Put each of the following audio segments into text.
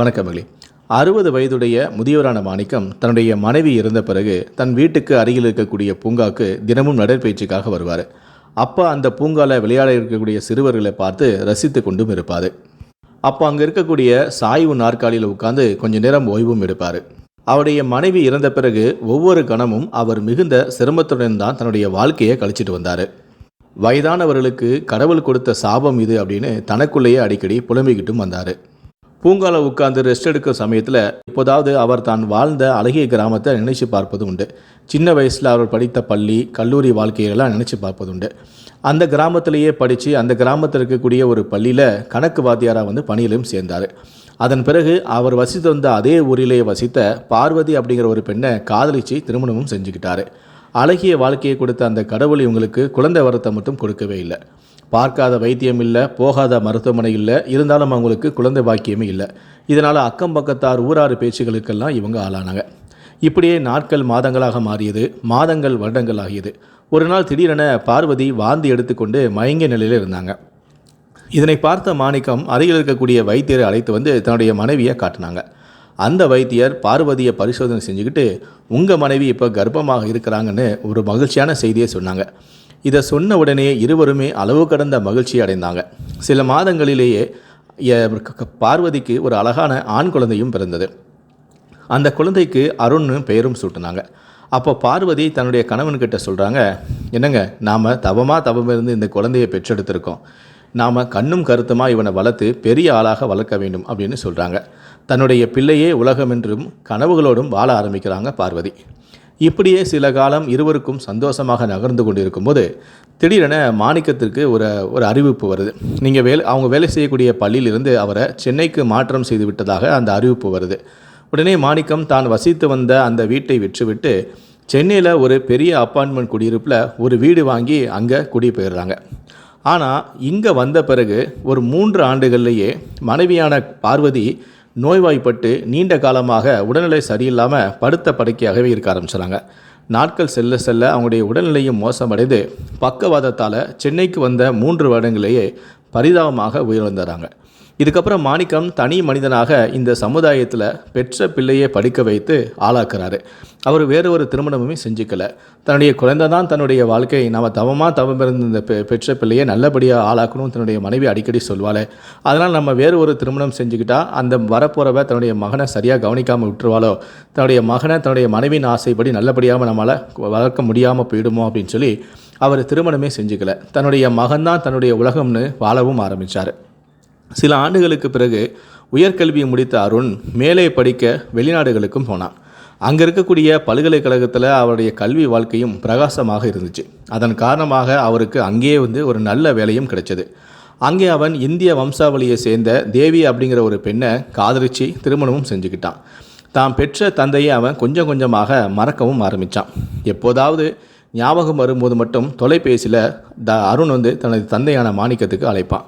வணக்கமகளி அறுபது வயதுடைய முதியவரான மாணிக்கம் தன்னுடைய மனைவி இறந்த பிறகு தன் வீட்டுக்கு அருகில் இருக்கக்கூடிய பூங்காக்கு தினமும் நடைப்பயிற்சிக்காக வருவார். அப்போ அந்த பூங்காவில் விளையாட இருக்கக்கூடிய சிறுவர்களை பார்த்து ரசித்து கொண்டும் இருப்பார். அப்போ அங்கே இருக்கக்கூடிய சாய்வு நாற்காலியில் உட்காந்து கொஞ்ச நேரம் ஓய்வும் எடுப்பார். அவருடைய மனைவி இறந்த பிறகு ஒவ்வொரு கணமும் அவர் மிகுந்த சிரமத்துடன் தான் தன்னுடைய வாழ்க்கையை கழிச்சிட்டு வந்தார். வயதானவர்களுக்கு கடவுள் கொடுத்த சாபம் இது அப்படின்னு தனக்குள்ளேயே அடிக்கடி புலம்பிக்கிட்டும் வந்தார். பூங்கால உட்கார்ந்து ரெஸ்ட் எடுக்க சமயத்தில் இப்போதாவது அவர் தான் வாழ்ந்த அழகிய கிராமத்தை நினைச்சு பார்ப்பது உண்டு. சின்ன வயசில் அவர் படித்த பள்ளி கல்லூரி வாழ்க்கையெல்லாம் நினைச்சு பார்ப்பது உண்டு. அந்த கிராமத்திலேயே படித்து அந்த கிராமத்தில் இருக்கக்கூடிய ஒரு பள்ளியில் கணக்கு வாத்தியாராக வந்து பணியிலும் சேர்ந்தார். அதன் பிறகு அவர் வசித்து வந்த அதே ஊரிலேயே வசித்த பார்வதி அப்படிங்கிற ஒரு பெண்ணை காதலிச்சு திருமணமும் செஞ்சுக்கிட்டாரு. அழகிய வாழ்க்கையை கொடுத்த அந்த கடவுள் இவங்களுக்கு குழந்தை வரத்தை மட்டும் கொடுக்கவே இல்லை. பார்க்காத வைத்தியம் இல்லை போகாத மருத்துவமனை இல்லை இருந்தாலும் அவங்களுக்கு குழந்தை பாக்கியமே இல்லை. இதனால் அக்கம் பக்கத்தார் ஊராறு பேச்சுகளுக்கெல்லாம் இவங்க ஆளானாங்க. இப்படியே நாட்கள் மாதங்களாக மாறியது மாதங்கள் வருடங்கள் ஆகியது. ஒரு நாள் திடீரென பார்வதி வாந்தி எடுத்துக்கொண்டு மயங்கிய நிலையில் இருந்தாங்க. இதனை பார்த்த மாணிக்கம் அருகில் இருக்கக்கூடிய வைத்தியரை அழைத்து வந்து தன்னுடைய மனைவியை காட்டினாங்க. அந்த வைத்தியர் பார்வதியை பரிசோதனை செஞ்சுக்கிட்டு உங்கள் மனைவி இப்போ கர்ப்பமாக இருக்கிறாங்கன்னு ஒரு மகிழ்ச்சியான செய்தியை சொன்னாங்க. இதை சொன்ன உடனே இருவருமே அளவு கடந்த மகிழ்ச்சி அடைந்தாங்க. சில மாதங்களிலேயே பார்வதிக்கு ஒரு அழகான ஆண் குழந்தையும் பிறந்தது. அந்த குழந்தைக்கு அருண்னு பெயரும் சூட்டினாங்க. அப்போ பார்வதி தன்னுடைய கணவன்கிட்ட சொல்கிறாங்க என்னங்க நாம் தவமாக தவம் இருந்து இந்த குழந்தையை பெற்றெடுத்திருக்கோம். நாம் கண்ணும் கருத்துமாக இவனை வளர்த்து பெரிய ஆளாக வளர்க்க வேண்டும் அப்படின்னு சொல்கிறாங்க தன்னுடைய பிள்ளையே உலகம் என்றும் கனவுகளோடும் வாழ ஆரம்பிக்கிறாங்க பார்வதி. இப்படியே சில காலம் இருவருக்கும் சந்தோஷமாக நகர்ந்து கொண்டிருக்கும் போது திடீரென மாணிக்கத்திற்கு ஒரு ஒரு அறிவிப்பு வருது. நீங்கள் வேலை அவங்க வேலை செய்யக்கூடிய பள்ளியிலிருந்து அவரை சென்னைக்கு மாற்றம் செய்து விட்டதாக அந்த அறிவிப்பு வருது. உடனே மாணிக்கம் தான் வசித்து வந்த அந்த வீட்டை விற்றுவிட்டு சென்னையில் ஒரு பெரிய அப்பார்ட்மெண்ட் குடியிருப்பில் ஒரு வீடு வாங்கி அங்கே குடிபெயர்றாங்க. ஆனால் இங்கே வந்த பிறகு ஒரு மூன்று ஆண்டுகள்லேயே மனைவியான பார்வதி நோய்வாய்ப்பட்டு நீண்ட காலமாக உடல்நிலை சரியில்லாமல் படுத்த படுக்கையாகவே இருக்க ஆரம்பிச்சிட்டாங்க நாட்கள் செல்ல செல்ல அவங்களுடைய உடல்நிலையும் மோசமடைந்து பக்கவாதத்தால் சென்னைக்கு வந்த மூன்று வருடங்களையே பரிதாபமாக உயிரிழந்தாங்க இதுக்கப்புறம் மாணிக்கம் தனி மனிதனாக இந்த சமுதாயத்தில் பெற்ற பிள்ளையை படிக்க வைத்து ஆளாக்குறாரு. அவர் வேறு ஒரு திருமணமுமே செஞ்சுக்கல. தன்னுடைய குழந்தை தான் தன்னுடைய வாழ்க்கை நம்ம தவமாக தவம் இருந்த இந்த பெ- பெற்ற பிள்ளையை நல்லபடியாக ஆளாக்கணும் தன்னுடைய மனைவி அடிக்கடி சொல்வாளே. அதனால் நம்ம வேறு ஒரு திருமணம் செஞ்சுக்கிட்டா அந்த வரப்போகிறவ தன்னுடைய மகனை சரியாக கவனிக்காமல் விட்டுருவாளோ? தன்னுடைய மகனை தன்னுடைய மனைவியின் ஆசைப்படி நல்லபடியாக நம்மளால் வளர்க்க முடியாமல் போயிடுமோ? அப்படின்னு சொல்லி அவர் திருமணமே செஞ்சுக்கல. தன்னுடைய மகன்தான் தன்னுடைய உலகம்னு வாழவும் ஆரம்பித்தார் சில ஆண்டுகளுக்கு பிறகு உயர்கல்வி முடித்த அருண் மேலே படிக்க வெளிநாடுகளுக்கும் போனான். அங்கே இருக்கக்கூடிய பல்கலைக்கழகத்தில் அவருடைய கல்வி வாழ்க்கையும் பிரகாசமாக இருந்துச்சு. அதன் காரணமாக அவருக்கு அங்கேயே வந்து ஒரு நல்ல வேலையும் கிடைச்சது. அங்கே அவன் இந்திய வம்சாவளியை சேர்ந்த தேவி அப்படிங்கிற ஒரு பெண்ணை காதலிச்சு திருமணமும் செஞ்சுக்கிட்டான். தான் பெற்ற தந்தையை அவன் கொஞ்சம் கொஞ்சமாக மறக்கவும் ஆரம்பித்தான் எப்போதாவது ஞாபகம் வரும்போது மட்டும் தொலைபேசியில் த அருண் வந்து தனது தந்தையான மாணிக்கத்துக்கு அழைப்பான்.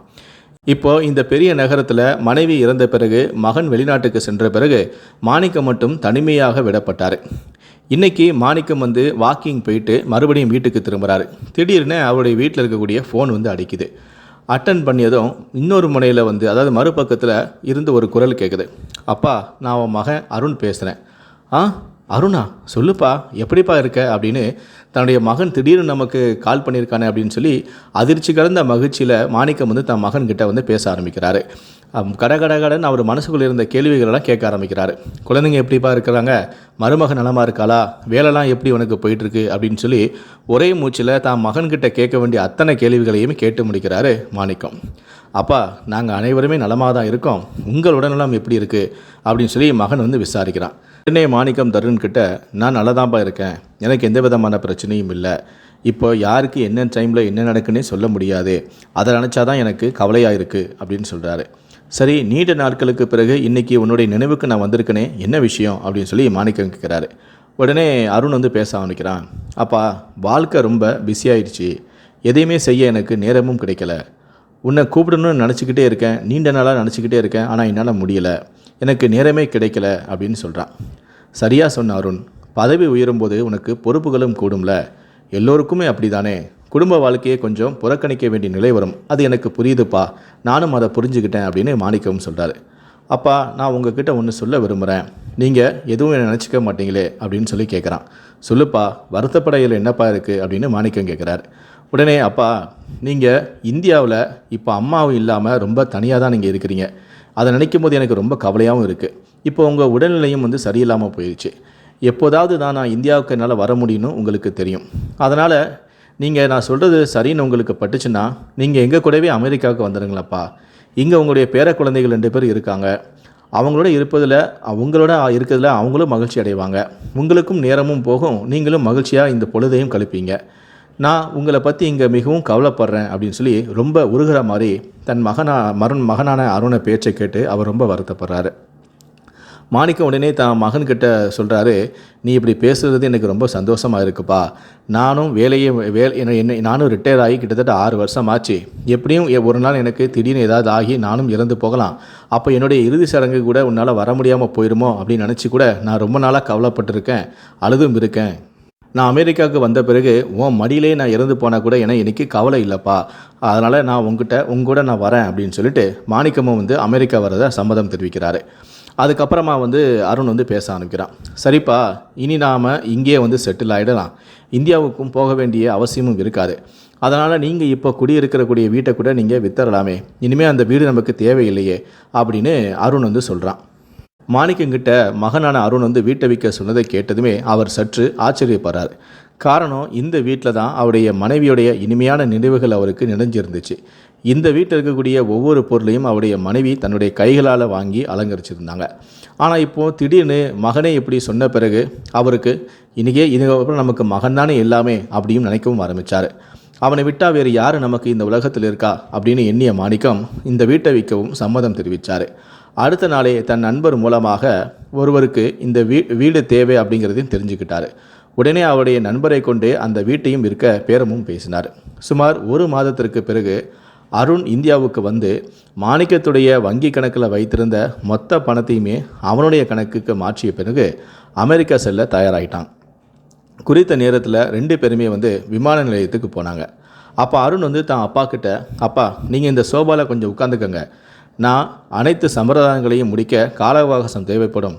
இப்போ இந்த பெரிய நகரத்தில் மனைவி இறந்த பிறகு மகன் வெளிநாட்டுக்கு சென்ற பிறகு மாணிக்கம் மட்டும் தனிமையாக விடப்பட்டார். இன்னைக்கு மாணிக்கம் வந்து வாக்கிங் போயிட்டு மறுபடியும் வீட்டுக்கு திரும்புகிறாரு திடீர்னு அவருடைய வீட்டில் இருக்கக்கூடிய ஃபோன் வந்து அடிக்குது. அட்டன் பண்ணியதும் இன்னொரு முனையில் வந்து அதாவது மறுபக்கத்தில் இருந்து ஒரு குரல் கேட்குது அப்பா நான் உன் மகன் அருண் பேசுகிறேன் ஆ அருணா சொல்லுப்பா எப்படிப்பா இருக்க? அப்படின்னு தன்னுடைய மகன் திடீர்னு நமக்கு கால் பண்ணியிருக்கானே அப்படின்னு சொல்லி அதிர்ச்சி கலந்த மகிழ்ச்சியில் மாணிக்கம் வந்து தன் மகன்கிட்ட வந்து பேச ஆரம்பிக்கிறாரு. அம், கட கட கடன் அவர் மனசுக்குள்ளே இருந்த கேள்விகளெல்லாம் கேட்க ஆரம்பிக்கிறாரு. குழந்தைங்க எப்படிப்பா இருக்கிறாங்க? மருமகன் நலமாக இருக்காளா? வேலைலாம் எப்படி உனக்கு போயிட்டுருக்கு? அப்படின்னு சொல்லி ஒரே மூச்சில் தான் மகன்கிட்ட கேட்க வேண்டிய அத்தனை கேள்விகளையும் கேட்டு முடிக்கிறாரு மாணிக்கம். அப்பா நாங்கள் அனைவருமே நலமாக தான் இருக்கோம். உங்கள் உடல்நலம் எப்படி இருக்குது அப்படின்னு சொல்லி மகன் வந்து விசாரிக்கிறான். உடனே மாணிக்கம் தருண் கிட்ட நான் நல்லதாப்பா இருக்கேன். எனக்கு எந்த விதமான பிரச்சனையும் இல்லை. இப்போ யாருக்கு என்ன டைமில் என்ன நடக்குன்னே சொல்ல முடியாது. அதை நினச்சா தான் எனக்கு கவலையாக இருக்குது அப்படின்னு சொல்கிறாரு சரி நீண்ட நாட்களுக்கு பிறகு இன்னைக்கு உன்னுடைய நினைவுக்கு நான் வந்திருக்கனே என்ன விஷயம்? அப்படின்னு சொல்லி மாணிக்கம் கேட்குறாரு உடனே அருண் வந்து பேச ஆரம்பிக்கிறான். அப்பா வாழ்க்கை ரொம்ப பிஸியாயிடுச்சு எதையுமே செய்ய எனக்கு நேரமும் கிடைக்கல. உன்னை கூப்பிடணும்னு நினச்சிக்கிட்டே இருக்கேன் நீண்ட நாளாக நினச்சிக்கிட்டே இருக்கேன் ஆனால் என்னால் முடியலை. எனக்கு நேரமே கிடைக்கல அப்படின்னு சொல்கிறான் சரியாக சொன்ன அருண் பதவி உயரும்போது உனக்கு பொறுப்புகளும் கூடும்ல? எல்லோருக்குமே அப்படிதானே? குடும்ப வாழ்க்கையை கொஞ்சம் புறக்கணிக்க வேண்டிய நிலை வரும். அது எனக்கு புரியுதுப்பா. நானும் அதை புரிஞ்சுக்கிட்டேன் அப்படின்னு மாணிக்கம் சொல்கிறாரு அப்பா நான் உங்ககிட்ட ஒன்று சொல்ல விரும்புகிறேன் நீங்கள் எதுவும் என்னை நினச்சிக்க மாட்டீங்களே அப்படின்னு சொல்லி கேட்குறான் சொல்லுப்பா வருத்தப்படையில் என்னப்பா இருக்குது அப்படின்னு மாணிக்கம் கேட்குறாரு உடனே அப்பா நீங்கள் இந்தியாவில் இப்போ அம்மாவும் இல்லாமல் ரொம்ப தனியாக தான் நீங்கள் இருக்கிறீங்க. அதை நினைக்கும் போது எனக்கு ரொம்ப கவலையாகவும் இருக்குது இப்போ உங்கள் உடல்நிலையும் வந்து சரியில்லாமல் போயிடுச்சு எப்போதாவது தான் நான் இந்தியாவுக்கு என்னால் வர முடியும்னு உங்களுக்கு தெரியும். அதனால் நீங்கள் நான் சொல்கிறது சரின்னு உங்களுக்கு பட்டுச்சுன்னா நீங்கள் எங்கள் கூடவே அமெரிக்காவுக்கு வந்துடுங்களப்பா இங்கே உங்களுடைய பேர குழந்தைகள் ரெண்டு பேர் இருக்காங்க. அவங்களோட இருப்பதில் அவங்களோட இருக்கிறதுல அவங்களும் மகிழ்ச்சி அடைவாங்க. உங்களுக்கும் நேரமும் போகும். நீங்களும் மகிழ்ச்சியாக இந்த பொழுதையும் கழிப்பீங்க. நான் உங்களை பற்றி இங்கே மிகவும் கவலைப்படுறேன் அப்படின்னு சொல்லி ரொம்ப உருகிற மாதிரி தன் மகனா மருண் மகனான அருணை பேச்சை கேட்டு அவர் ரொம்ப வருத்தப்படுறாரு. மாணிக்கம் உடனே தான் மகன்கிட்ட சொல்கிறாரு நீ இப்படி பேசுகிறது எனக்கு ரொம்ப சந்தோஷமாக இருக்குப்பா. நானும் வேலையை வே என்ன நானும் ரிட்டையர் ஆகி கிட்டத்தட்ட ஆறு வருஷம் ஆச்சு எப்படியும் எ- ஒரு நாள் எனக்கு திடீர்னு ஏதாவது ஆகி நானும் இறந்து போகலாம். அப்போ என்னுடைய இறுதி சடங்கு கூட உன்னால் வர முடியாமல் போயிடுமோ அப்படின்னு நினச்சி கூட நான் ரொம்ப நாளாக கவலைப்பட்டிருக்கேன் அழுதும் இருக்கேன். நான் அமெரிக்காவுக்கு வந்த பிறகு உன் மடியிலே நான் இறந்து போனால் கூட எனக்கு இன்னைக்கு கவலை இல்லைப்பா. அதனால் நான் உங்ககிட்ட உங்க கூட நான் வரேன் அப்படின்னு சொல்லிட்டு மாணிக்கமும் வந்து அமெரிக்கா வரதை சம்மதம் தெரிவிக்கிறாரு. அதுக்கப்புறமா வந்து அருண் வந்து பேச ஆரம்பிக்கிறான். சரிப்பா இனி நாம் இங்கேயே வந்து செட்டில் ஆகிடலாம் இந்தியாவுக்கும் போக வேண்டிய அவசியமும் இருக்காது. அதனால் நீங்கள் இப்போ குடியிருக்கிறக்கூடிய வீட்டை கூட நீங்கள் வித்தரலாமே. இனிமேல் அந்த வீடு நமக்கு தேவையில்லையே அப்படின்னு அருண் வந்து சொல்கிறான் மாணிக்கங்கிட்ட மகனான அருண் வந்து வீட்டை விற்க சொன்னதை கேட்டதுமே அவர் சற்று ஆச்சரியப்படுறார். காரணம் இந்த வீட்டில் தான் அவருடைய மனைவியுடைய இனிமையான நினைவுகள் அவருக்கு நினைஞ்சிருந்துச்சு இந்த வீட்டில் இருக்கக்கூடிய ஒவ்வொரு பொருளையும் அவருடைய மனைவி தன்னுடைய கைகளால் வாங்கி அலங்கரிச்சிருந்தாங்க. ஆனால் இப்போது திடீர்னு மகனே இப்படி சொன்ன பிறகு அவருக்கு இன்றைக்கே இதுக்கப்புறம் நமக்கு மகன் தானே எல்லாமே அப்படின்னு நினைக்கவும் ஆரம்பித்தார் அவனை விட்டால் வேறு யார் நமக்கு இந்த உலகத்தில் இருக்கா? அப்படின்னு எண்ணிய மாணிக்கம் இந்த வீட்டை விற்கவும் சம்மதம் தெரிவித்தார் அடுத்த நாளே தன் நண்பர் மூலமாக ஒருவருக்கு இந்த வீ வீடு தேவை அப்படிங்கிறதையும் தெரிஞ்சுக்கிட்டார். உடனே அவருடைய நண்பரை கொண்டு அந்த வீட்டையும் இருக்க பேரமும் பேசினார். சுமார் ஒரு மாதத்திற்கு பிறகு அருண் இந்தியாவுக்கு வந்து மாணிக்கத்துடைய வங்கி கணக்கில் வைத்திருந்த மொத்த பணத்தையுமே அவனுடைய கணக்குக்கு மாற்றிய பிறகு அமெரிக்கா செல்ல தயாராகிட்டான் குறித்த நேரத்தில் ரெண்டு பேருமே வந்து விமான நிலையத்துக்கு போனாங்க. அப்போ அருண் வந்து தான் அப்பா கிட்ட அப்பா நீங்கள் இந்த சோபாவில் கொஞ்சம் உட்காந்துக்கங்க நான் அனைத்து சம்பிரதாயங்களையும் முடிக்க கால அவகாசம் தேவைப்படும்.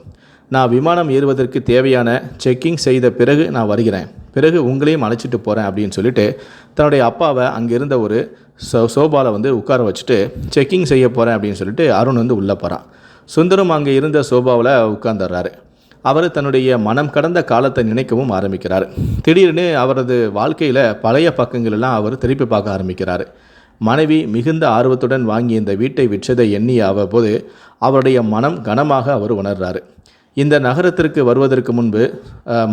நான் விமானம் ஏறுவதற்கு தேவையான செக்கிங் செய்த பிறகு நான் வருகிறேன். பிறகு உங்களையும் அழைச்சிட்டு போகிறேன் அப்படின்னு சொல்லிட்டு தன்னுடைய அப்பாவை அங்கே இருந்த ஒரு சோ சோபாவில் வந்து உட்கார வச்சுட்டு செக்கிங் செய்ய போகிறேன் அப்படின்னு சொல்லிட்டு அருண் வந்து உள்ளே போகிறான் சுந்தரம் அங்கே இருந்த சோபாவில் உட்கார்ந்துடுறாரு அவர் தன்னுடைய மனம் கடந்த காலத்தை நினைக்கவும் ஆரம்பிக்கிறார். திடீர்னு அவரது வாழ்க்கையில் பழைய பக்கங்களெல்லாம் அவர் திருப்பி பார்க்க ஆரம்பிக்கிறார். மனைவி மிகுந்த ஆர்வத்துடன் வாங்கி இந்த வீட்டை விற்றதை எண்ணி அவ்வப்போது அவருடைய மனம் கனமாக அவர் உணர்றாரு. இந்த நகரத்திற்கு வருவதற்கு முன்பு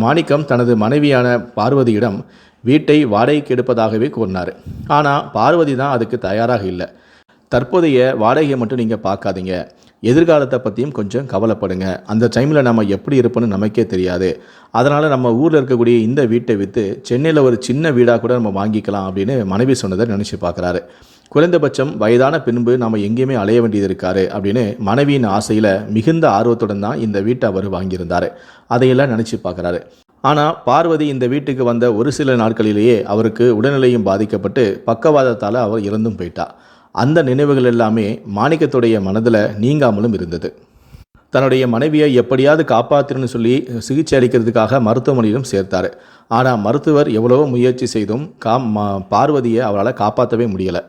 மாணிக்கம் தனது மனைவியான பார்வதியிடம் வீட்டை வாடகைக்கு எடுப்பதாகவே கூறினார். ஆனால் பார்வதி தான் அதுக்கு தயாராக இல்லை. தற்போதைய வாடகையை மட்டும் நீங்கள் பார்க்காதீங்க. எதிர்காலத்தை பற்றியும் கொஞ்சம் கவலைப்படுங்க. அந்த டைமில் நம்ம எப்படி இருப்போம்னு நமக்கே தெரியாது. அதனால் நம்ம ஊரில் இருக்கக்கூடிய இந்த வீட்டை விற்று சென்னையில் ஒரு சின்ன வீடாக கூட நம்ம வாங்கிக்கலாம் அப்படின்னு மனைவி சொன்னதை நினச்சி பார்க்குறாரு. குறைந்தபட்சம் வயதான பின்பு நம்ம எங்கேயுமே அலைய வேண்டியது இருக்காரு அப்படின்னு மனைவியின் ஆசையில் மிகுந்த ஆர்வத்துடன் தான் இந்த வீட்டை அவர் வாங்கியிருந்தார். அதையெல்லாம் நினச்சி பார்க்குறாரு. ஆனால் பார்வதி இந்த வீட்டுக்கு வந்த ஒரு சில நாட்களிலேயே அவருக்கு உடல்நிலையும் பாதிக்கப்பட்டு பக்கவாதத்தால் அவர் இறந்தும் போயிட்டார் அந்த நினைவுகள் எல்லாமே மாணிக்கத்துடைய மனதில் நீங்காமலும் இருந்தது. தன்னுடைய மனைவியை எப்படியாவது காப்பாற்றுன்னு சொல்லி சிகிச்சை அளிக்கிறதுக்காக மருத்துவமனையிலும் சேர்த்தார். ஆனால் மருத்துவர் எவ்வளவோ முயற்சி செய்தும் கா ம- பார்வதியை அவரால் காப்பாற்றவே முடியலை.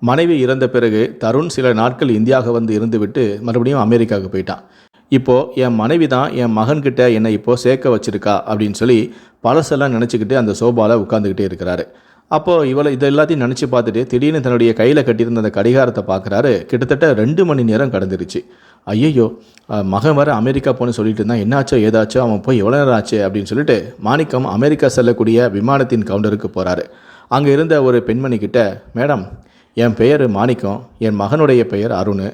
மனைவி இறந்த பிறகு தருண் சில நாட்கள் இந்தியாவுக்கு வந்து இருந்துவிட்டு மறுபடியும் அமெரிக்காவுக்கு போயிட்டான். இப்போது என் மனைவி தான் என் மகன்கிட்ட என்னை இப்போது சேர்க்க வச்சுருக்கா? அப்படின்னு சொல்லி பழசெல்லாம் நினச்சிக்கிட்டு அந்த சோபாவில் உட்காந்துக்கிட்டே இருக்கிறாரு. அப்போது இவளை இதை எல்லாத்தையும் நினச்சி பார்த்துட்டு திடீர்னு தன்னுடைய கையில் கட்டியிருந்த அந்த கடிகாரத்தை பார்க்குறாரு. கிட்டத்தட்ட ரெண்டு மணி நேரம் கடந்துருச்சு. ஐயையோ மகன் வர அமெரிக்கா போன்னு சொல்லிட்டு இருந்தான் என்னாச்சோ ஏதாச்சோ அவன் போய் எவ்வளோ நேரம் ஆச்சு அப்படின்னு சொல்லிட்டு மாணிக்கம் அமெரிக்கா செல்லக்கூடிய விமானத்தின் கவுண்டருக்கு போகிறாரு அங்கே இருந்த ஒரு பெண்மணிக்கிட்ட மேடம் என் பெயர் மாணிக்கம் என் மகனுடைய பெயர் அருண்.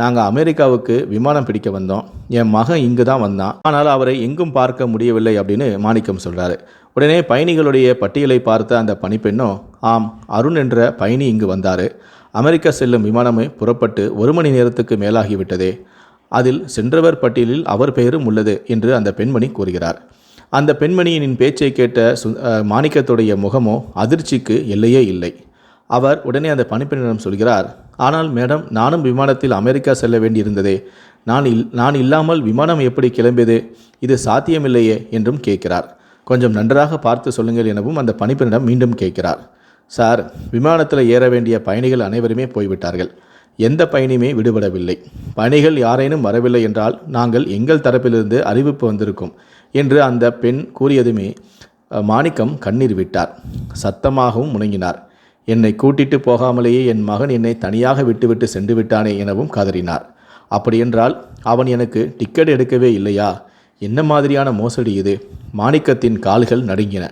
நாங்கள் அமெரிக்காவுக்கு விமானம் பிடிக்க வந்தோம். என் மகன் இங்கு தான் வந்தான். ஆனால் அவரை எங்கும் பார்க்க முடியவில்லை அப்படின்னு மாணிக்கம் சொல்கிறாரு உடனே பயணிகளுடைய பட்டியலை பார்த்த அந்த பணிப்பெண்ணும் ஆம் அருண் என்ற பயணி இங்கு வந்தார். அமெரிக்கா செல்லும் விமானமே புறப்பட்டு ஒரு மணி நேரத்துக்கு மேலாகிவிட்டதே அதில் சென்றவர் பட்டியலில் அவர் பெயரும் உள்ளது என்று அந்த பெண்மணி கூறுகிறார். அந்த பெண்மணியின் பேச்சை கேட்ட சு மாணிக்கத்துடைய முகமோ அதிர்ச்சிக்கு எல்லையே இல்லை. அவர் உடனே அந்த பணிப்பெண்ணிடம் சொல்கிறார் ஆனால் மேடம் நானும் விமானத்தில் அமெரிக்கா செல்ல வேண்டியிருந்ததே. நான் இல் நான் இல்லாமல் விமானம் எப்படி கிளம்பியது? இது சாத்தியமில்லையே என்றும் கேட்கிறார். கொஞ்சம் நன்றாக பார்த்து சொல்லுங்கள் எனவும் அந்த பணிப்பெண்ணிடம் மீண்டும் கேட்கிறார். சார் விமானத்தில் ஏற வேண்டிய பயணிகள் அனைவருமே போய்விட்டார்கள். எந்த பயணியுமே விடுபடவில்லை. பயணிகள் யாரேனும் வரவில்லை என்றால் நாங்கள் எங்கள் தரப்பிலிருந்து அறிவிப்பு வந்திருக்கும் என்று அந்த பெண் கூறியதுமே மாணிக்கம் கண்ணீர் விட்டார். சத்தமாகவும் முணங்கினார். என்னை கூட்டிட்டு போகாமலேயே என் மகன் என்னை தனியாக விட்டுவிட்டு சென்று விட்டானே எனவும் கதறினார். அப்படியென்றால் அவன் எனக்கு டிக்கெட் எடுக்கவே இல்லையா? என்ன மாதிரியான மோசடி இது? மாணிக்கத்தின் கால்கள் நடுங்கின.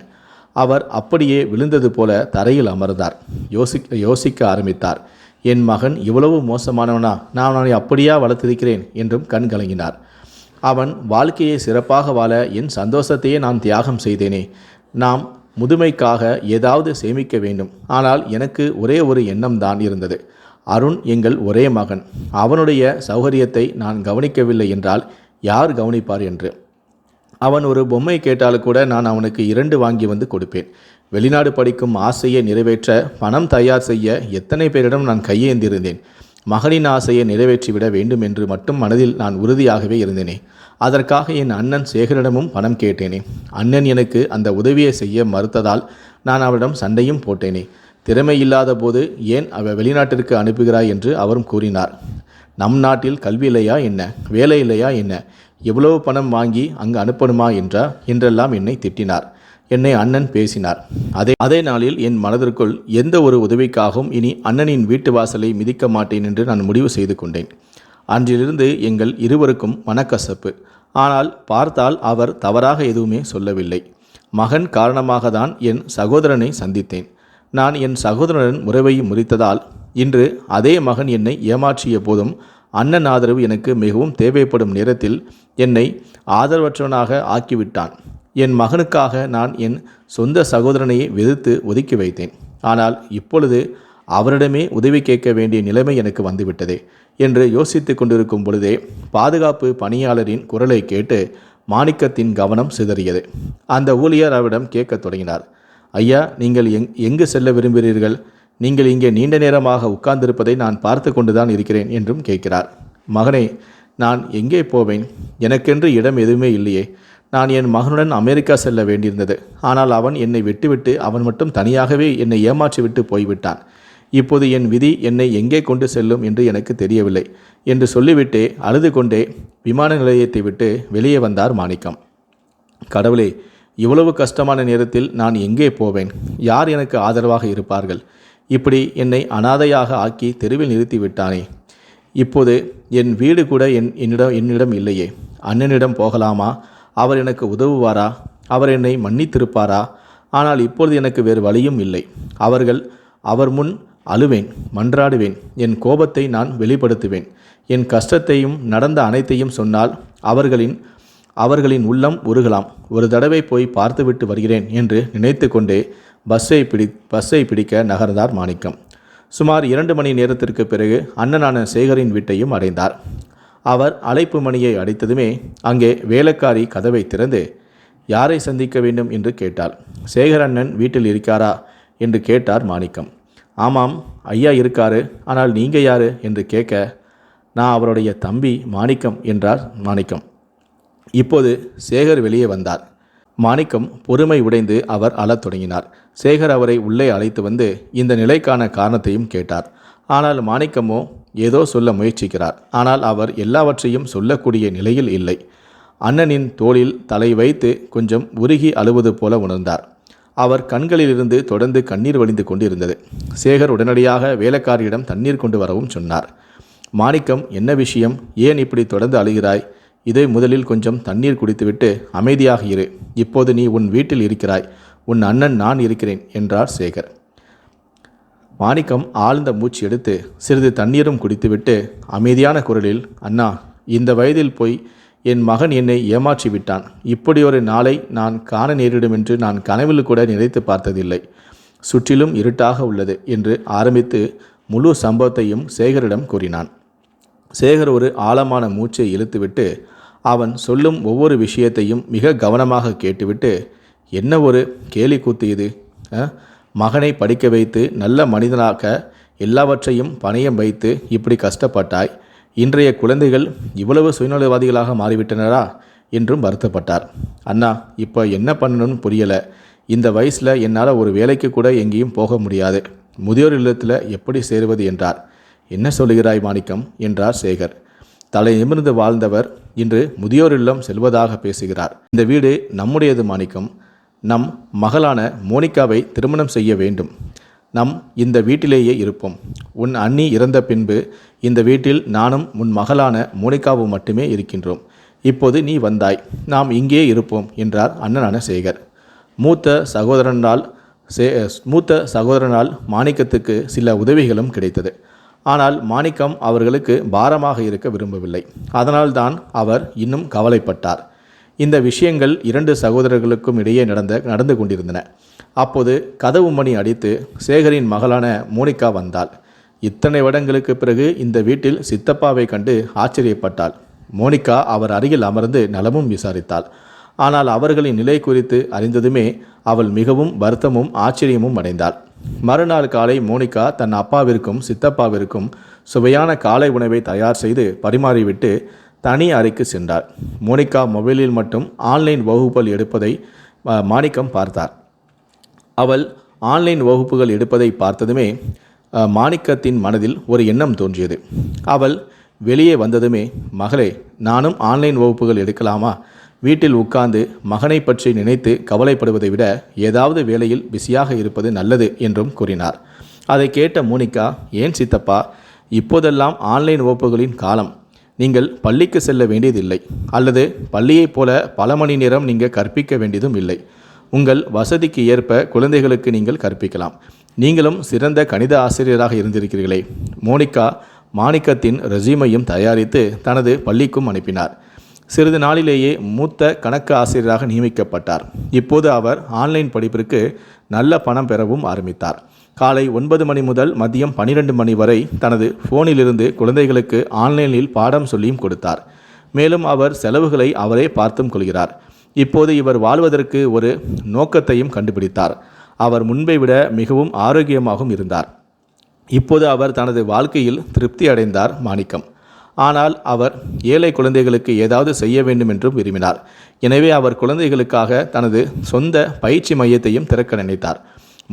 அவர் அப்படியே விழுந்தது போல தரையில் அமர்ந்தார். யோசிக்க யோசிக்க ஆரம்பித்தார். என் மகன் இவ்வளவு மோசமானவனா? நான் அவனை அப்படியா வளர்த்திருக்கிறேன்? என்றும் கண் கலங்கினார். அவன் வாழ்க்கையை சிறப்பாக வாழ என் சந்தோஷத்தையே நான் தியாகம் செய்தேனே. நாம் முதுமைக்காக ஏதாவது சேமிக்க வேண்டும். ஆனால் எனக்கு ஒரே ஒரு எண்ணம் தான் இருந்தது. அருண் எங்கள் ஒரே மகன். அவனுடைய சௌகரியத்தை நான் கவனிக்கவில்லை என்றால் யார் கவனிப்பார் என்று? அவன் ஒரு பொம்மை கேட்டாலும் கூட நான் அவனுக்கு இரண்டு வாங்கி வந்து கொடுப்பேன். வெளிநாடு படிக்கும் ஆசையை நிறைவேற்ற பணம் தயார் செய்ய எத்தனை பேரிடம் நான் கையேந்திருந்தேன். மகனின் ஆசையை நிறைவேற்றிவிட வேண்டும் என்று மட்டும் மனதில் நான் உறுதியாகவே இருந்தேனே. அதற்காக என் அண்ணன் சேகரிடமும் பணம் கேட்டேனே. அண்ணன் எனக்கு அந்த உதவியை செய்ய மறுத்ததால் நான் அவரிடம் சண்டையும் போட்டேனே. திறமை இல்லாத போது ஏன் அவ வெளிநாட்டிற்கு அனுப்புகிறாய் என்று அவரும் கூறினார். நம் நாட்டில் கல்வி இல்லையா என்ன? வேலை இல்லையா என்ன? எவ்வளவு பணம் வாங்கி அங்கு அனுப்பணுமா என்றா? என்றெல்லாம் என்னை திட்டினார். என்னை அண்ணன் பேசினார். அதே அதே நாளில் என் மனதிற்குள் எந்த ஒரு உதவிக்காகவும் இனி அண்ணனின் வீட்டு வாசலை மிதிக்க மாட்டேன் என்று நான் முடிவு செய்து கொண்டேன். அன்றிலிருந்து எங்கள் இருவருக்கும் மனக்கசப்பு. ஆனால் பார்த்தால் அவர் தவறாக எதுவுமே சொல்லவில்லை. மகன் காரணமாக தான் என் சகோதரனை சந்தித்தேன். நான் என் சகோதரன் முறைவை முறித்ததால் இன்று அதே மகன் என்னை ஏமாற்றிய போதும் அண்ணன் ஆதரவு எனக்கு மிகவும் தேவைப்படும் நேரத்தில் என்னை ஆதரவற்றவனாக ஆக்கிவிட்டான். என் மகனுக்காக நான் என் சொந்த சகோதரனையே வெறுத்து ஒதுக்கி வைத்தேன். ஆனால் இப்பொழுது அவரிடமே உதவி கேட்க வேண்டிய நிலைமை எனக்கு வந்துவிட்டது என்று யோசித்து கொண்டிருக்கும் பொழுதே பாதுகாப்பு பணியாளரின் குரலை கேட்டு மாணிக்கத்தின் கவனம் சிதறியது. அந்த ஊழியர் அவரிடம் கேட்கத் தொடங்கினார். ஐயா நீங்கள் எங் எங்கு செல்ல விரும்புகிறீர்கள்? நீங்கள் இங்கே நீண்ட நேரமாக உட்கார்ந்திருப்பதை நான் பார்த்து கொண்டுதான் இருக்கிறேன் என்றும் கேட்கிறார். மகனே நான் எங்கே போவேன்? எனக்கென்று இடம் எதுவுமே இல்லையே. நான் என் மகனுடன் அமெரிக்கா செல்ல வேண்டியிருந்தது. ஆனால் அவன் என்னை விட்டுவிட்டு அவன் மட்டும் தனியாகவே என்னை ஏமாற்றிவிட்டு போய்விட்டான். இப்போது என் விதி என்னை எங்கே கொண்டு செல்லும் என்று எனக்கு தெரியவில்லை என்று சொல்லிவிட்டே அழுது கொண்டே விமான நிலையத்தை விட்டு வெளியே வந்தார் மாணிக்கம். கடவுளே இவ்வளவு கஷ்டமான நேரத்தில் நான் எங்கே போவேன்? யார் எனக்கு ஆதரவாக இருப்பார்கள்? இப்படி என்னை அனாதையாக ஆக்கி தெருவில் நிறுத்தி விட்டானே. இப்போது என் வீடு கூட என் என்னிடம் என்னிடம் இல்லையே. அண்ணனிடம் போகலாமா? அவர் எனக்கு உதவுவாரா? அவர் என்னை மன்னித்திருப்பாரா? ஆனால் இப்பொழுது எனக்கு வேறு வழியும் இல்லை. அவர்கள் அவர் முன் அழுவேன் மன்றாடுவேன். என் கோபத்தை நான் வெளிப்படுத்துவேன். என் கஷ்டத்தையும் நடந்த அனைத்தையும் சொன்னால் அவர்களின் அவர்களின் உள்ளம் உருகலாம். ஒரு தடவை போய் பார்த்துவிட்டு வருகிறேன் என்று நினைத்து கொண்டே பஸ்ஸை பிடி பஸ்ஸை பிடிக்க நகர்ந்தார் மாணிக்கம். சுமார் இரண்டு மணி நேரத்திற்கு பிறகு அண்ணனான சேகரின் வீட்டையும் அடைந்தார். அவர் அழைப்பு மணியை அடைத்ததுமே அங்கே வேலைக்காரி கதவை திறந்து யாரை சந்திக்க வேண்டும்? என்று கேட்டாள். சேகர் அண்ணன் வீட்டில் இருக்காரா? என்று கேட்டார் மாணிக்கம். ஆமாம் ஐயா இருக்காரு ஆனால் நீங்கள் யாரு என்று கேட்க நான் அவருடைய தம்பி மாணிக்கம் என்றார் மாணிக்கம். இப்போது சேகர் வெளியே வந்தார். மாணிக்கம் பொறுமை உடைந்து அவர் அழத் தொடங்கினார். சேகர் அவரை உள்ளே அழைத்து வந்து இந்த நிலைக்கான காரணத்தையும் கேட்டார். ஆனால் மாணிக்கமோ ஏதோ சொல்ல முயற்சிக்கிறார். ஆனால் அவர் எல்லாவற்றையும் சொல்லக்கூடிய நிலையில் இல்லை. அண்ணனின் தோளில் தலை வைத்து கொஞ்சம் உருகி அழுவது போல உணர்ந்தார். அவர் கண்களிலிருந்து தொடர்ந்து கண்ணீர் வடிந்து கொண்டிருந்தது. சேகர் உடனடியாக வேலைக்காரியிடம் தண்ணீர் கொண்டு வரவும் சொன்னார். மாணிக்கம் என்ன விஷயம்? ஏன் இப்படி தொடர்ந்து அழுகிறாய்? இதை முதலில் கொஞ்சம் தண்ணீர் குடித்துவிட்டு அமைதியாக இரு. இப்போது நீ உன் வீட்டில் இருக்கிறாய். உன் அண்ணன் நான் இருக்கிறேன் என்றார் சேகர். மாணிக்கம் ஆழ்ந்த மூச்சு எடுத்து சிறிது தண்ணீரும் குடித்துவிட்டு அமைதியான குரலில் அண்ணா இந்த வயதில் போய் என் மகன் என்னை ஏமாற்றி விட்டான் இப்படி ஒரு நாளை நான் காண நேரிடும் என்று நான் கனவில் கூட நினைத்து பார்த்ததில்லை. சுற்றிலும் இருட்டாக உள்ளது என்று ஆரம்பித்து முழு சம்பவத்தையும் சேகரிடம் கூறினான். சேகர் ஒரு ஆழமான மூச்சை இழுத்துவிட்டு அவன் சொல்லும் ஒவ்வொரு விஷயத்தையும் மிக கவனமாக கேட்டுவிட்டு என்ன ஒரு கேலி கூத்து இது? மகனை படிக்க வைத்து நல்ல மனிதனாக எல்லாவற்றையும் பணயம் வைத்து இப்படி கஷ்டப்பட்டாய். இன்றைய குழந்தைகள் இவ்வளவு சுயநலவாதிகளாக மாறிவிட்டனரா என்றும் வருத்தப்பட்டார். அண்ணா இப்போ என்ன பண்ணணும்னு புரியலை. இந்த வயசில் என்னால் ஒரு வேலைக்கு கூட எங்கேயும் போக முடியாது. முதியோர் இல்லத்தில் எப்படி சேருவது என்றார். என்ன சொல்லுகிறாய் மாணிக்கம்? என்றார் சேகர். தலை நிமிர்ந்து வாழ்ந்தவர் இன்று முதியோர் இல்லம் செல்வதாக பேசுகிறார். இந்த வீடு நம்முடையது மாணிக்கம். நம் மகளான மோனிகாவை திருமணம் செய்ய வேண்டும். நம் இந்த வீட்டிலேயே இருப்போம். உன் அண்ணி இறந்த பின்பு இந்த வீட்டில் நானும் உன் மகளான மோனிகாவும் மட்டுமே இருக்கின்றோம். இப்போது நீ வந்தாய். நாம் இங்கே இருப்போம் என்றார் அண்ணனான சேகர். மூத்த சகோதரனால் சே மூத்த சகோதரனால் மாணிக்கத்துக்கு சில உதவிகளும் கிடைத்தது. ஆனால் மாணிக்கம் அவர்களுக்கு பாரமாக இருக்க விரும்பவில்லை. அதனால்தான் அவர் இன்னும் கவலைப்பட்டார். இந்த விஷயங்கள் இரண்டு சகோதரர்களுக்கும் இடையே நடந்த நடந்து கொண்டிருந்தன. அப்போது கதவு மணி அடித்து சேகரின் மகளான மோனிகா வந்தாள். இத்தனை வருடங்களுக்கு பிறகு இந்த வீட்டில் சித்தப்பாவை கண்டு ஆச்சரியப்பட்டாள். மோனிகா அவர் அருகில் அமர்ந்து நலமும் விசாரித்தாள். ஆனால் அவர்களின் நிலை குறித்து அறிந்ததுமே அவள் மிகவும் வருத்தமும் ஆச்சரியமும் அடைந்தாள். மறுநாள் காலை மோனிகா தன் அப்பாவிற்கும் சித்தப்பாவிற்கும் சுவையான காலை உணவை தயார் செய்து பரிமாறிவிட்டு தனி அறைக்கு சென்றார். மோனிகா மொபைலில் மட்டும் ஆன்லைன் வகுப்புகள் எடுப்பதை மாணிக்கம் பார்த்தார். அவள் ஆன்லைன் வகுப்புகள் எடுப்பதை பார்த்ததுமே மாணிக்கத்தின் மனதில் ஒரு எண்ணம் தோன்றியது. அவள் வெளியே வந்ததுமே மகளே நானும் ஆன்லைன் வகுப்புகள் எடுக்கலாமா? வீட்டில் உட்கார்ந்து மகனை பற்றி நினைத்து கவலைப்படுவதை விட ஏதாவது வேலையில் பிஸியாக இருப்பது நல்லது என்றும் கூறினார். அதை கேட்ட மோனிகா ஏன் சித்தப்பா இப்போதெல்லாம் ஆன்லைன் வகுப்புகளின் காலம் நீங்கள் பள்ளிக்கு செல்ல வேண்டியதில்லை அல்லது பள்ளியைப் போல பல மணி நேரம் நீங்கள் கற்பிக்க வேண்டியதும் இல்லை. உங்கள் வசதிக்கு ஏற்ப குழந்தைகளுக்கு நீங்கள் கற்பிக்கலாம். நீங்களும் சிறந்த கணித ஆசிரியராக இருந்திருக்கிறீர்களே. மோனிகா மாணிக்கத்தின் ரெசியூமையும் தயாரித்து தனது பள்ளிக்கும் அனுப்பினார். சிறிது நாளிலேயே மூத்த கணக்கு ஆசிரியராக நியமிக்கப்பட்டார். இப்போது அவர் ஆன்லைன் படிப்பிற்கு நல்ல பணம் பெறவும் ஆரம்பித்தார். காலை ஒன்பது மணி முதல் மதியம் பன்னிரெண்டு மணி வரை தனது ஃபோனிலிருந்து குழந்தைகளுக்கு ஆன்லைனில் பாடம் சொல்லியும் கொடுத்தார். மேலும் அவர் செலவுகளை அவரே பார்த்தும் கொள்கிறார். இப்போது இவர் வாழ்வதற்கு ஒரு நோக்கத்தையும் கண்டுபிடித்தார். அவர் முன்பை விட மிகவும் ஆரோக்கியமாகவும் இருந்தார். இப்போது அவர் தனது வாழ்க்கையில் திருப்தி அடைந்தார் மாணிக்கம். ஆனால் அவர் ஏழை குழந்தைகளுக்கு ஏதாவது செய்ய வேண்டும் என்றும் விரும்பினார். எனவே அவர் குழந்தைகளுக்காக தனது சொந்த பயிற்சி மையத்தையும் திறக்க நினைத்தார்.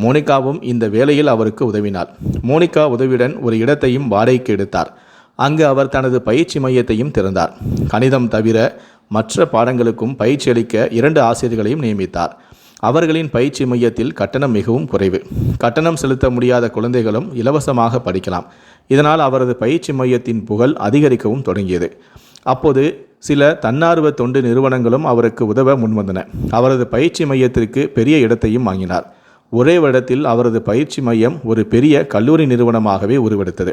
மோனிகாவும் இந்த வேலையில் அவருக்கு உதவினார் மோனிகா உதவியுடன் ஒரு இடத்தையும் வாடகைக்கு எடுத்தார். அங்கு அவர் தனது பயிற்சி மையத்தையும் திறந்தார். கணிதம் தவிர மற்ற பாடங்களுக்கும் பயிற்சி அளிக்க இரண்டு ஆசிரியர்களையும் நியமித்தார். அவர்களின் பயிற்சி மையத்தில் கட்டணம் மிகவும் குறைவு. கட்டணம் செலுத்த முடியாத குழந்தைகளும் இலவசமாக படிக்கலாம். இதனால் அவரது பயிற்சி மையத்தின் புகழ் அதிகரிக்கவும் தொடங்கியது. அப்போது சில தன்னார்வ தொண்டு நிறுவனங்களும் அவருக்கு உதவ முன்வந்தன. அவரது பயிற்சி மையத்திற்கு பெரிய இடத்தையும் வாங்கினார். ஒரே வருடத்தில் அவரது பயிற்சி மையம் ஒரு பெரிய கல்லூரி நிறுவனமாகவே உருவெடுத்தது.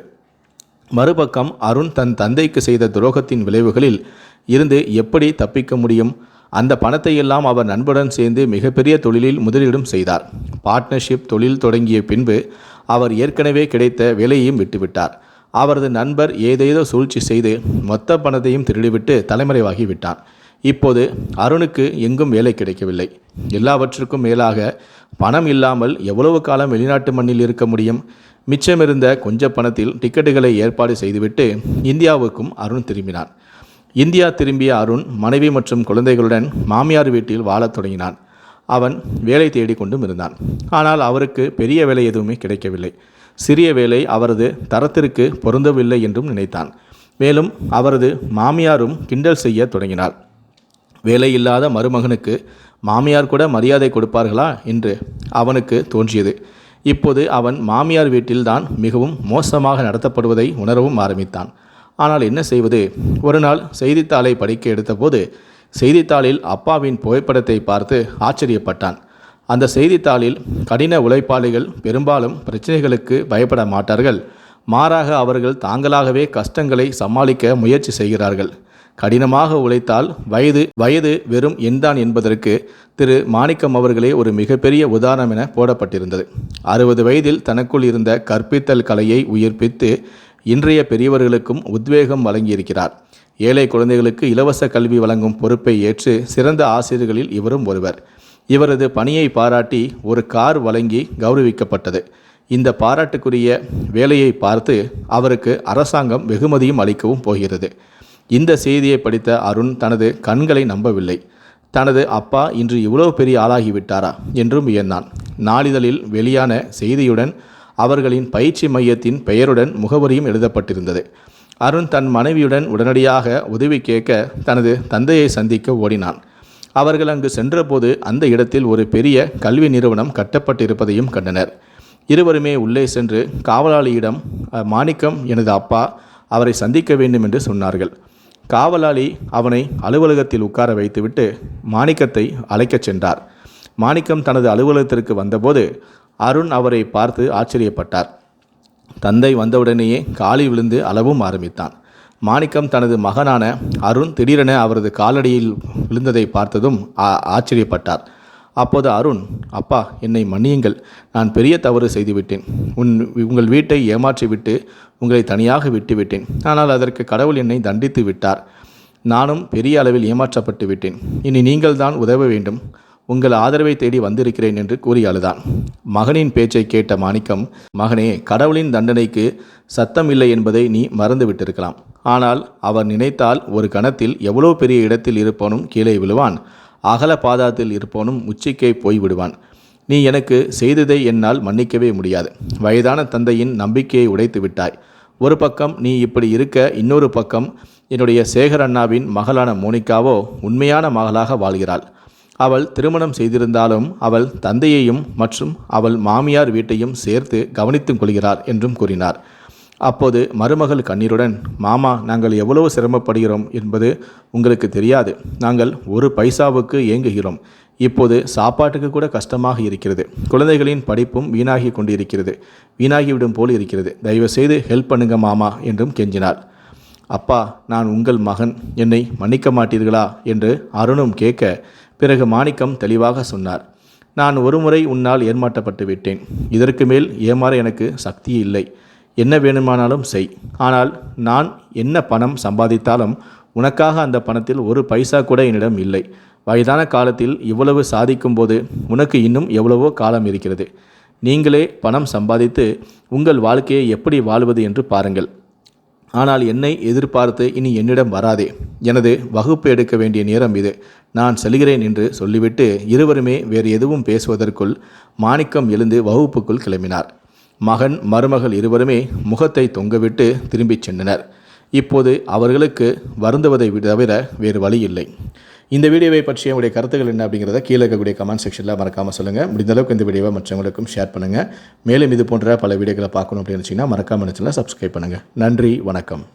மறுபக்கம் அருண் தன் தந்தைக்கு செய்த துரோகத்தின் விளைவுகளில் இருந்து எப்படி தப்பிக்க முடியும்? அந்த பணத்தை எல்லாம் அவர் நண்புடன் சேர்ந்து மிகப்பெரிய தொழிலில் முதலீடும் செய்தார். பார்ட்னர்ஷிப் தொழில் தொடங்கிய பின்பு அவர் ஏற்கனவே கிடைத்த வேலையையும் விட்டுவிட்டார். அவரது நண்பர் ஏதேதோ சூழ்ச்சி செய்து மொத்த பணத்தையும் திருடிவிட்டு தலைமறைவாகி விட்டான் இப்போது அருணுக்கு எங்கும் வேலை கிடைக்கவில்லை. எல்லாவற்றுக்கும் மேலாக பணம் இல்லாமல் எவ்வளவு காலம் வெளிநாட்டு மண்ணில் இருக்க முடியும்? மிச்சமிருந்த கொஞ்ச பணத்தில் டிக்கெட்டுகளை ஏற்பாடு செய்துவிட்டு இந்தியாவுக்கும் அருண் திரும்பினான் இந்தியா திரும்பிய அருண் மனைவி மற்றும் குழந்தைகளுடன் மாமியார் வீட்டில் வாழத் தொடங்கினான் அவன் வேலை தேடிக்கொண்டும் இருந்தான். ஆனால் அவருக்கு பெரிய வேலை எதுவுமே கிடைக்கவில்லை. சிறிய வேலை அவரது தரத்திற்கு பொருந்தவில்லை என்றும் நினைத்தான். மேலும் அவரது மாமியாரும் கிண்டல் செய்ய தொடங்கினார். வேலையில்லாத மருமகனுக்கு மாமியார் கூட மரியாதை கொடுப்பார்களா என்று அவனுக்கு தோன்றியது. இப்போது அவன் மாமியார் வீட்டில்தான் மிகவும் மோசமாக நடத்தப்படுவதை உணரவும் ஆரம்பித்தான். ஆனால் என்ன செய்வது? ஒரு நாள் செய்தித்தாளை படிக்க எடுத்தபோது செய்தித்தாளில் அப்பாவின் புகைப்படத்தை பார்த்து ஆச்சரியப்பட்டான். அந்த செய்தித்தாளில் கடின உழைப்பாளிகள் பெரும்பாலும் பிரச்சனைகளுக்கு பயப்பட மாட்டார்கள். மாறாக அவர்கள் தாங்களாகவே கஷ்டங்களை சமாளிக்க முயற்சி செய்கிறார்கள். கடினமாக உழைத்தால் வயது வயது வெறும் எண்தான் என்பதற்கு திரு மாணிக்கம் அவர்களே ஒரு மிகப்பெரிய உதாரணம் என போடப்பட்டிருந்தது. அறுபது வயதில் தனக்குள் இருந்த கற்பித்தல் கலையை உயிர்ப்பித்து இன்றைய பெரியவர்களுக்கும் உத்வேகம் வழங்கியிருக்கிறார். ஏழை குழந்தைகளுக்கு இலவச கல்வி வழங்கும் பொறுப்பை ஏற்று சிறந்த ஆசிரியர்களில் இவரும் ஒருவர். இவரது பணியை பாராட்டி ஒரு கார் வழங்கி கௌரவிக்கப்பட்டது. இந்த பாராட்டுக்குரிய வேலையை பார்த்து அவருக்கு அரசாங்கம் வெகுமதியும் அளிக்கவும் போகிறது. இந்த செய்தியை படித்த அருண் தனது கண்களை நம்பவில்லை. தனது அப்பா இன்று இவ்வளவு பெரிய ஆளாகிவிட்டாரா என்றும் வியந்தான். நாளிதழில் வெளியான செய்தியுடன் அவர்களின் பயிற்சி மையத்தின் பெயருடன் முகவரியும் எழுதப்பட்டிருந்தது. அருண் தன் மனைவியுடன் உடனடியாக உதவி கேட்க தனது தந்தையை சந்திக்க ஓடினான். அவர்கள் அங்கு சென்றபோது அந்த இடத்தில் ஒரு பெரிய கல்வி நிறுவனம் கட்டப்பட்டிருப்பதையும் கண்டனர். இருவருமே உள்ளே சென்று காவலாளியிடம் மாணிக்கம் எனது அப்பா அவரை சந்திக்க வேண்டும் என்று சொன்னார்கள். காவலாளி அவனை அலுவலகத்தில் உட்கார வைத்துவிட்டு மாணிக்கத்தை அழைக்கச் சென்றார். மாணிக்கம் தனது அலுவலகத்திற்கு வந்தபோது அருண் அவரை பார்த்து ஆச்சரியப்பட்டார். தந்தை வந்தவுடனேயே காலி விழுந்து அளவும் ஆரம்பித்தான். மாணிக்கம் தனது மகனான அருண் திடீரென அவரது காலடியில் விழுந்ததை பார்த்ததும் ஆ- ஆச்சரியப்பட்டார். அப்போது அருண் அப்பா என்னை மன்னியுங்கள். நான் பெரிய தவறு செய்துவிட்டேன். உன் உங்கள் வீட்டை ஏமாற்றிவிட்டு உங்களை தனியாக விட்டுவிட்டேன். ஆனால் அதற்கு கடவுள் என்னை தண்டித்து விட்டார். நானும் பெரிய அளவில் ஏமாற்றப்பட்டு விட்டேன். இனி நீங்கள்தான் உதவ வேண்டும். உங்கள் ஆதரவை தேடி வந்திருக்கிறேன் என்று கூறி அழுதான் மகனின் பேச்சை கேட்ட மாணிக்கம் மகனே கடவுளின் தண்டனைக்கு சத்தம் இல்லை என்பதை நீ மறந்து விட்டிருக்கலாம். ஆனால் அவர் நினைத்தால் ஒரு கணத்தில் எவ்வளோ பெரிய இடத்தில் இருப்பவனும் கீழே விழுவான். அகல பாதாத்தில் இருப்பவனும் உச்சிக்கே போய்விடுவான். நீ எனக்கு செய்ததை என்னால் மன்னிக்கவே முடியாது. வயதான தந்தையின் நம்பிக்கையை உடைத்து விட்டாய். ஒரு பக்கம் நீ இப்படி இருக்க இன்னொரு பக்கம் என்னுடைய சேகர் அண்ணாவின் மகளான மோனிகாவோ உண்மையான மகளாக வாழ்கிறாள். அவள் திருமணம் செய்திருந்தாலும் அவள் தந்தையையும் மற்றும் அவள் மாமியார் வீட்டையும் சேர்த்து கவனித்துக் கொள்கிறார் என்றும் கூறினார். அப்போது மருமகள் கண்ணீருடன் மாமா நாங்கள் எவ்வளவு சிரமப்படுகிறோம் என்பது உங்களுக்கு தெரியாது. நாங்கள் ஒரு பைசாவுக்கு ஏங்குகிறோம். இப்போது சாப்பாட்டுக்கு கூட கஷ்டமாக இருக்கிறது. குழந்தைகளின் படிப்பும் வீணாகி கொண்டிருக்கிறது. வீணாகிவிடும் போல் இருக்கிறது. தயவு செய்து ஹெல்ப் பண்ணுங்க மாமா என்றும் கெஞ்சினார் அப்பா நான் உங்கள் மகன். என்னை மன்னிக்க மாட்டீர்களா? என்று அருணும் கேட்க பிறகு மாணிக்கம் தெளிவாக சொன்னார். நான் ஒருமுறை உன்னால் ஏமாற்றப்பட்டு விட்டேன் இதற்கு மேல் ஏமாற எனக்கு சக்தி இல்லை. என்ன வேணுமானாலும் செய். ஆனால் நான் என்ன பணம் சம்பாதித்தாலும் உனக்காக அந்த பணத்தில் ஒரு பைசா கூட என்னிடம் இல்லை. வயதான காலத்தில் இவ்வளவு சாதிக்கும்போது உனக்கு இன்னும் எவ்வளவோ காலம் இருக்கிறது. நீங்களே பணம் சம்பாதித்து உங்கள் வாழ்க்கையை எப்படி வாழ்வது என்று பாருங்கள். ஆனால் என்னை எதிர்பார்த்து இனி என்னிடம் வராதே. எனது வகுப்பு எடுக்க வேண்டிய நேரம் இது. நான் செல்கிறேன் என்று சொல்லிவிட்டு இருவருமே வேறு எதுவும் பேசுவதற்குள் மாணிக்கம் எழுந்து வகுப்புக்குள் கிளம்பினார். மகன் மருமகள் இருவருமே முகத்தை தொங்கவிட்டு திரும்பிச் சென்றனர். இப்போது அவர்களுக்கு வருந்துவதை தவிர வேறு வழி இல்லை. இந்த வீடியோவை பற்றிய உங்களுடைய கருத்துக்கள் என்ன அப்படிங்கிறத கீழே இருக்கக்கூடிய கமெண்ட் செக்ஷனில் மறக்காமல் சொல்லுங்கள் முடிந்த அளவுக்கு இந்த வீடியோவை மற்றவங்களுக்கும் ஷேர் பண்ணுங்கள் மேலும் இது போன்ற பல வீடியோக்களை பார்க்கணும் அப்படின்னு நினச்சிங்கன்னா மறக்காமல் நினச்சிங்கன்னா சப்ஸ்கிரைப் பண்ணுங்கள் நன்றி வணக்கம்.